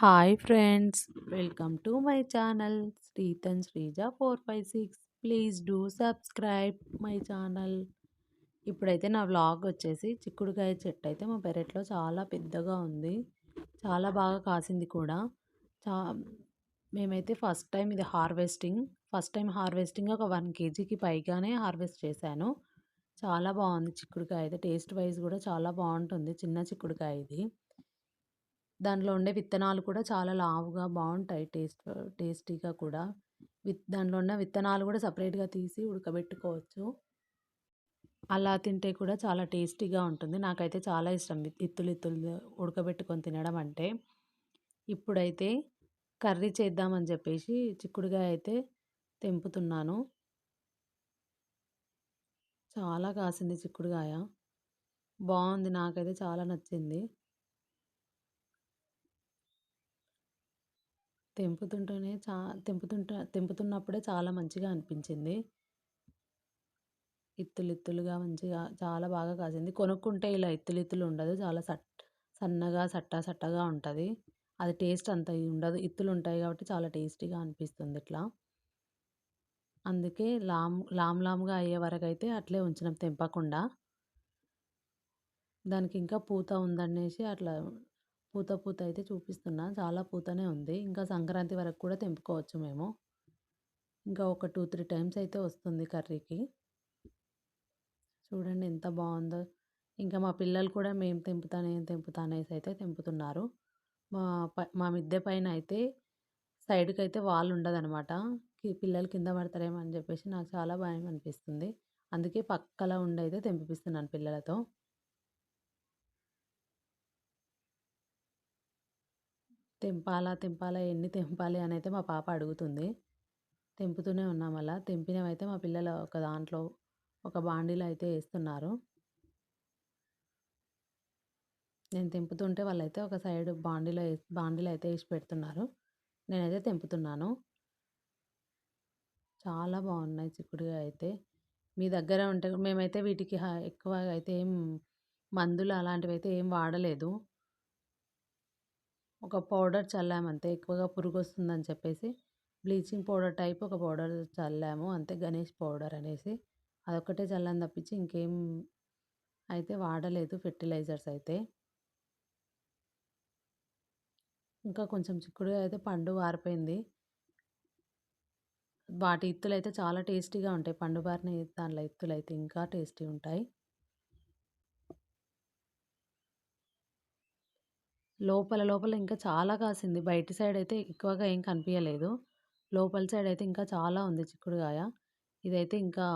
Hi friends. Welcome to my channel Srithan Sreeja four five six. Please do subscribe my channel. ఇప్పుడైతే నా vlog వచ్చేసి చిక్కుడుకాయ చెట్టు అయితే మా పెరట్లో చాలా పెద్దగా ఉంది. చాలా బాగా కాసింది కూడా. చా మేమైతే ఫస్ట్ టైం ఇది హార్వెస్టింగ్ ఫస్ట్ టైం హార్వెస్టింగ్ ఒక వన్ కేజీకి పైగానే హార్వెస్ట్ చేశాను. చాలా బాగుంది చిక్కుడుకాయ అయితే టేస్ట్ వైజ్ కూడా చాలా బాగుంటుంది చిన్న చిక్కుడుకాయ ఇది. దాంట్లో ఉండే విత్తనాలు కూడా చాలా లావుగా బాగుంటాయి టేస్ట్ టేస్టీగా కూడా. విత్ దాంట్లో ఉన్న విత్తనాలు కూడా సపరేట్గా తీసి ఉడకబెట్టుకోవచ్చు. అలా తింటే కూడా చాలా టేస్టీగా ఉంటుంది. నాకైతే చాలా ఇష్టం ఇత్తులు ఇత్తులు ఉడకబెట్టుకొని తినడం అంటే. ఇప్పుడైతే కర్రీ చేద్దామని చెప్పేసి చిక్కుడుగా అయితే తెంపుతున్నాను. చాలా కాసింది చిక్కుడుగాయ. బాగుంది నాకైతే చాలా నచ్చింది. తెంపుతుంటేనే చా తెంపుతుంట తెంపుతున్నప్పుడే చాలా మంచిగా అనిపించింది. ఇత్తులు ఇత్తులుగా మంచిగా చాలా బాగా కాసింది. కొనుక్కుంటే ఇలా ఇత్తులు ఇత్తులు ఉండదు. చాలా సట్ సన్నగా సట్టా సట్టగా ఉంటుంది. అది టేస్ట్ అంత ఉండదు. ఇత్తులు ఉంటాయి కాబట్టి చాలా టేస్టీగా అనిపిస్తుంది ఇట్లా. అందుకే లామ్ లామ్ లామ్గా అయ్యే వరకు అయితే అట్లే ఉంచినాం తెంపకుండా. దానికి ఇంకా పూత ఉందనేసి అట్లా పూత పూత అయితే చూపిస్తున్నా. చాలా పూతనే ఉంది. ఇంకా సంక్రాంతి వరకు కూడా తెంపుకోవచ్చు మేము. ఇంకా ఒక టూ త్రీ టైమ్స్ అయితే వస్తుంది కర్రీకి. చూడండి ఎంత బాగుందో. ఇంకా మా పిల్లలు కూడా మేము తెంపుతానే తెంపుతానేసి అయితే తెంపుతున్నారు. మా మా మిద్దె పైన అయితే సైడ్కి అయితే వాల్ ఉండదనమాట. పిల్లలు కింద పడతారేమో అని చెప్పేసి నాకు చాలా భయం అనిపిస్తుంది. అందుకే పక్కల ఉండి అయితే తెంపిపిస్తున్నాను పిల్లలతో. తెంపాలా తెంపాలా ఎన్ని తెంపాలి అని అయితే మా పాప అడుగుతుంది. తెంపుతూనే ఉన్నాం అలా. తెంపినవైతే మా పిల్లలు ఒక దాంట్లో ఒక బాండీలో అయితే వేస్తున్నారు. నేను తెంపుతుంటే వాళ్ళైతే ఒక సైడ్ బాండీలో బాండీలో అయితే వేసి పెడుతున్నారు. నేనైతే తెంపుతున్నాను. చాలా బాగున్నాయి చిక్కుడుగా అయితే. మీ దగ్గర ఉంటే మేమైతే వీటికి ఎక్కువ అయితే ఏం మందులు అలాంటివి అయితే ఏం వాడలేదు. ఒక పౌడర్ చల్లామంతే ఎక్కువగా పురుగు వస్తుందని చెప్పేసి బ్లీచింగ్ పౌడర్ టైప్ ఒక పౌడర్ చల్లాము. అంతే గణేష్ పౌడర్ అనేసి. అదొక్కటే చల్లని తప్పించి ఇంకేం అయితే వాడలేదు ఫెర్టిలైజర్స్ అయితే. ఇంకా కొంచెం చిక్కుడుగా అయితే పండు వారిపోయింది. వాటి ఇత్తులు అయితే చాలా టేస్టీగా ఉంటాయి. పండు బారిన దాంట్లో ఇత్తులు అయితే ఇంకా టేస్టీ ఉంటాయి. లోపల లోపల ఇంకా చాలా కాసింది. బయటి సైడ్ అయితే ఎక్కువగా ఏం కనిపించలేదు లోపల సైడ్ అయితే ఇంకా చాలా ఉంది చిక్కుడుగాయ ఇదైతే ఇంకా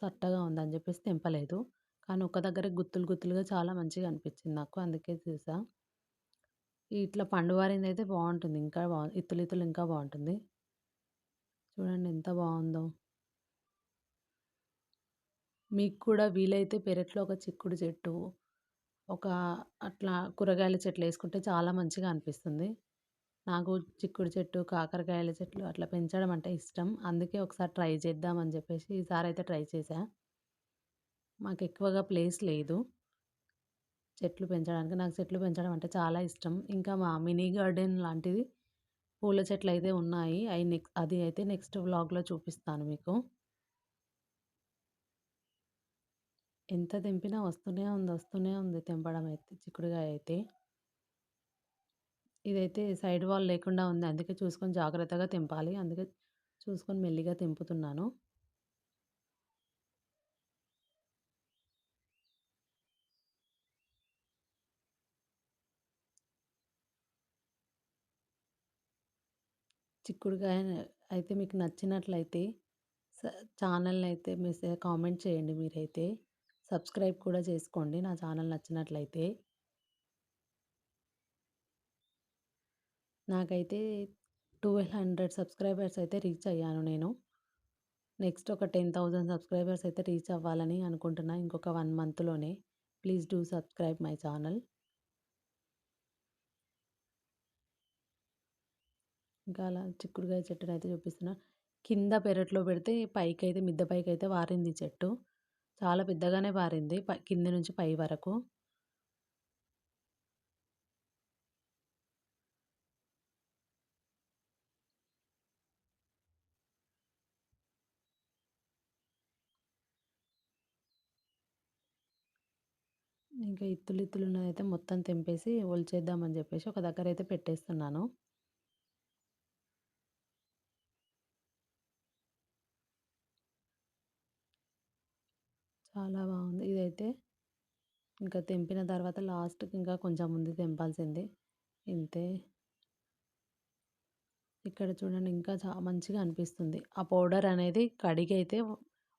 సట్టగా ఉందని చెప్పేసి తెంపలేదు. కానీ ఒక దగ్గర గుత్తులు గుత్తులుగా చాలా మంచిగా అనిపించింది నాకు. అందుకే చూసా. ఇట్లా పండువారింది అయితే బాగుంటుంది. ఇంకా బాగుంది ఇత్తులు ఇత్తులు ఇంకా బాగుంటుంది. చూడండి ఎంత బాగుందో. మీకు కూడా వీలైతే పెరట్లో ఒక చిక్కుడు చెట్టు ఒక అట్లా కూరగాయల చెట్లు వేసుకుంటే చాలా మంచిగా అనిపిస్తుంది. నాకు చిక్కుడు చెట్టు కాకరకాయల చెట్లు అట్లా పెంచడం అంటే ఇష్టం. అందుకే ఒకసారి ట్రై చేద్దామని చెప్పేసి ఈసారి అయితే ట్రై చేశా. మాకు ఎక్కువగా ప్లేస్ లేదు. చెట్లు పెంచడానికి నాకు చెట్లు పెంచడం అంటే చాలా ఇష్టం. ఇంకా మా మినీ గార్డెన్ లాంటిది పూల చెట్లు అయితే ఉన్నాయి. అవి నెక్స్ట్ అది అయితే నెక్స్ట్ వ్లాగ్లో చూపిస్తాను మీకు. ఎంత తెంపినా వస్తూనే ఉంది వస్తూనే ఉంది తెంపడం అయితే చిక్కుడుగాయ అయితే. ఇదైతే సైడ్ వాల్ లేకుండా ఉంది. అందుకే చూసుకొని జాగ్రత్తగా తెంపాలి. అందుకే చూసుకొని మెల్లిగా తెంపుతున్నాను. చిక్కుడుకాయ అయితే మీకు నచ్చినట్లయితే ఛానల్ని అయితే మెసేజ్ కామెంట్ చేయండి మీరైతే. సబ్స్క్రైబ్ కూడా చేసుకోండి. నా ఛానల్ నచ్చినట్లయితే. నాకైతే ట్వెల్వ్ హండ్రెడ్ సబ్స్క్రైబర్స్ అయితే రీచ్ అయ్యాను నేను. నెక్స్ట్ ఒక టెన్ థౌజండ్ సబ్స్క్రైబర్స్ అయితే రీచ్ అవ్వాలని అనుకుంటున్నా. ఇంకొక one మంత్లోనే. Please do subscribe my channel. ఇంకా అలా చిక్కుడుకాయ చెట్టును అయితే చూపిస్తున్నా. కింద పెరట్లో పెడితే పైకి అయితే మిద్దె పైకి అయితే వారింది చెట్టు. చాలా పెద్దగానే పారింది. కింది నుంచి పై వరకు. ఇంకా ఇత్తులు ఇత్తులు ఉన్నదైతే మొత్తం తెంపేసి ఒలిచేద్దామని చెప్పేసి ఒక దగ్గర అయితే పెట్టేస్తున్నాను. చాలా బాగుంది. ఇదైతే ఇంకా తెంపిన తర్వాత లాస్ట్కి ఇంకా కొంచెం ఉంది తెంపాల్సింది. ఇంతే. ఇక్కడ చూడండి ఇంకా చా మంచిగా అనిపిస్తుంది. ఆ పౌడర్ అనేది కడిగి అయితే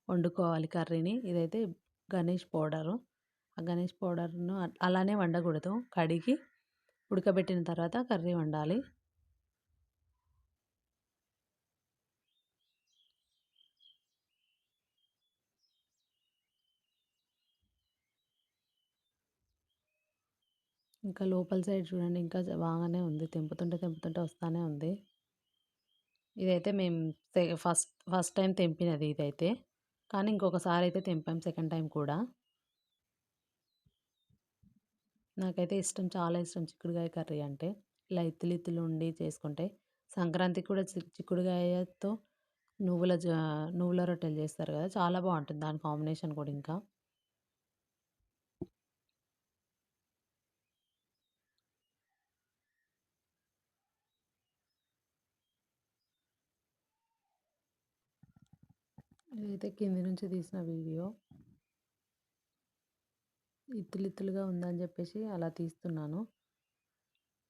వండుకోవాలి కర్రీని. ఇదైతే గణేష్ పౌడరు. ఆ గణేష్ పౌడర్ను అలానే వండకూడదు. కడిగి ఉడకబెట్టిన తర్వాత కర్రీ వండాలి. ఇంకా లోపల సైడ్ చూడండి ఇంకా బాగానే ఉంది. తెంపుతుంటే తెంపుతుంటే వస్తూనే ఉంది. ఇదైతే మేము ఫస్ట్ ఫస్ట్ టైం తెంపినది ఇదైతే. కానీ ఇంకొకసారి అయితే తెంపాం సెకండ్ టైం కూడా. నాకైతే ఇష్టం చాలా ఇష్టం చిక్కుడుకాయ కర్రీ అంటే. ఇలా ఇత్తులు ఇత్తులు ఉండి చేసుకుంటే సంక్రాంతికి కూడా చిక్కుడుకాయతో నువ్వుల నువ్వుల రొట్టెలు చేస్తారు కదా చాలా బాగుంటుంది. దాని కాంబినేషన్ కూడా ఇంకా. ఇదైతే కింది నుంచి తీసిన వీడియో. ఇత్తులు ఇత్తులుగా ఉందని చెప్పేసి అలా తీస్తున్నాను.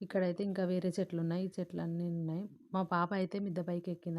ఇక్కడైతే ఇంకా వేరే చెట్లు ఉన్నాయి ఈ చెట్లు అన్నీ ఉన్నాయి. మా పాప అయితే మిద్ద పైకి ఎక్కింది